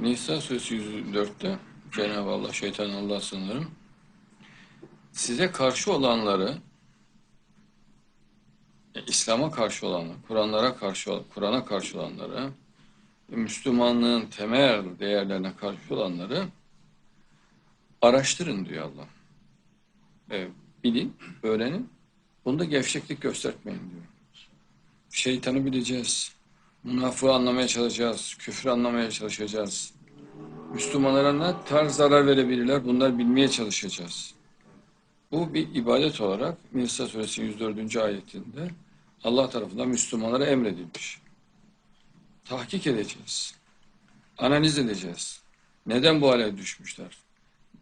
Nisa suresi 104'te Cenab-ı Allah şeytan Allah sınırım size karşı olanları e, İslam'a karşı olanları, Kur'anlara karşı Kur'an'a karşı olanları, Müslümanlığın temel değerlerine karşı olanları araştırın diyor Allah. E, bilin, öğrenin. Bunda gevşeklik göstermeyin diyor. Şeytanı bileceğiz. Münafığı anlamaya çalışacağız. Küfrü anlamaya çalışacağız. Müslümanlara ne tarz zarar verebilirler bunlar bilmeye çalışacağız. Bu bir ibadet olarak Nisa suresi 104. ayetinde Allah tarafından Müslümanlara emredilmiş. Tahkik edeceğiz. Analiz edeceğiz. Neden bu hale düşmüşler?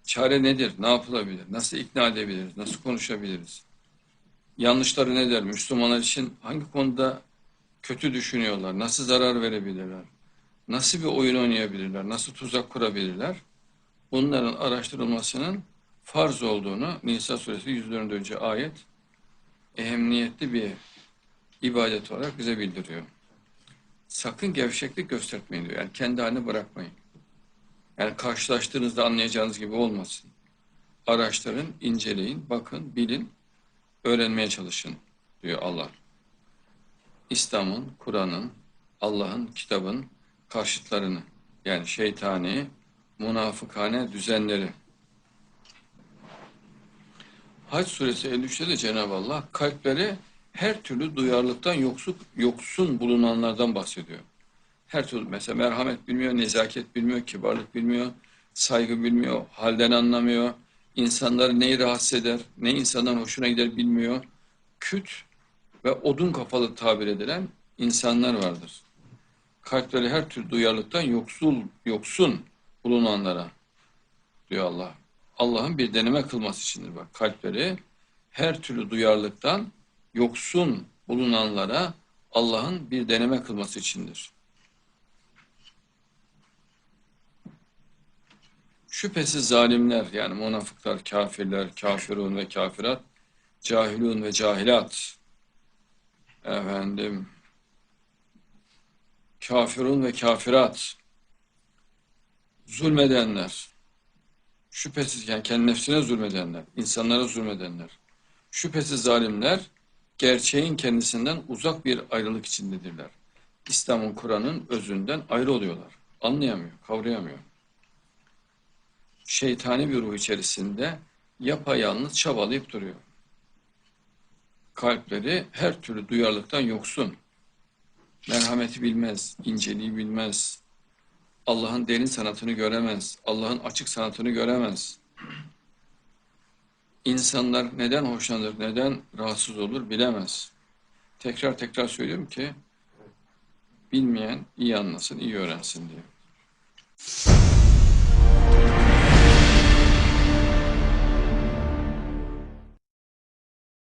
Çare nedir? Ne yapılabilir? Nasıl ikna edebiliriz? Nasıl konuşabiliriz? Yanlışları nedir? Müslümanlar için hangi konuda kötü düşünüyorlar? Nasıl zarar verebilirler? Nasıl bir oyun oynayabilirler? Nasıl tuzak kurabilirler? Bunların araştırılmasının farz olduğunu Nisa suresi 104. ayet ehemmiyetli bir ibadet olarak bize bildiriyor. Sakın gevşeklik göstermeyin diyor. Yani kendi haline bırakmayın. Yani karşılaştığınızda anlayacağınız gibi olmasın. Araştırın, inceleyin, bakın, bilin, öğrenmeye çalışın diyor Allah. İslam'ın, Kur'an'ın, Allah'ın, kitabın karşıtlarını yani şeytani, münafıkane düzenleri. Hac suresi 53'te de Cenab-ı Allah kalpleri her türlü duyarlılıktan yoksun, yoksun bulunanlardan bahsediyor. Her türlü mesela merhamet bilmiyor, nezaket bilmiyor, kibarlık bilmiyor, saygı bilmiyor, halden anlamıyor, insanları neyi rahatsız eder, ne insandan hoşuna gider bilmiyor. Küt ve odun kafalı tabir edilen insanlar vardır. Kalpleri her türlü duyarlılıktan yoksul, yoksun bulunanlara diyor Allah. Allah'ın bir deneme kılması içindir bak. Kalpleri her türlü duyarlılıktan yoksun bulunanlara Allah'ın bir deneme kılması içindir. Şüphesiz zalimler yani münafıklar, kafirler, kafirun ve kafirat, cahilun ve cahilat, efendim, kafirun ve kafirat, zulmedenler, şüphesiz yani kendi nefsine zulmedenler, insanlara zulmedenler, şüphesiz zalimler, gerçeğin kendisinden uzak bir ayrılık içindedirler. İslam'ın Kur'an'ın özünden ayrı oluyorlar. Anlayamıyor, kavrayamıyor. Şeytani bir ruh içerisinde yapayalnız çabalayıp duruyor. Kalpleri her türlü duyarlılıktan yoksun. Merhameti bilmez, inceliği bilmez. Allah'ın derin sanatını göremez. Allah'ın açık sanatını göremez. İnsanlar neden hoşlanır, neden rahatsız olur bilemez. Tekrar tekrar söylüyorum ki bilmeyen iyi anlasın, iyi öğrensin diye.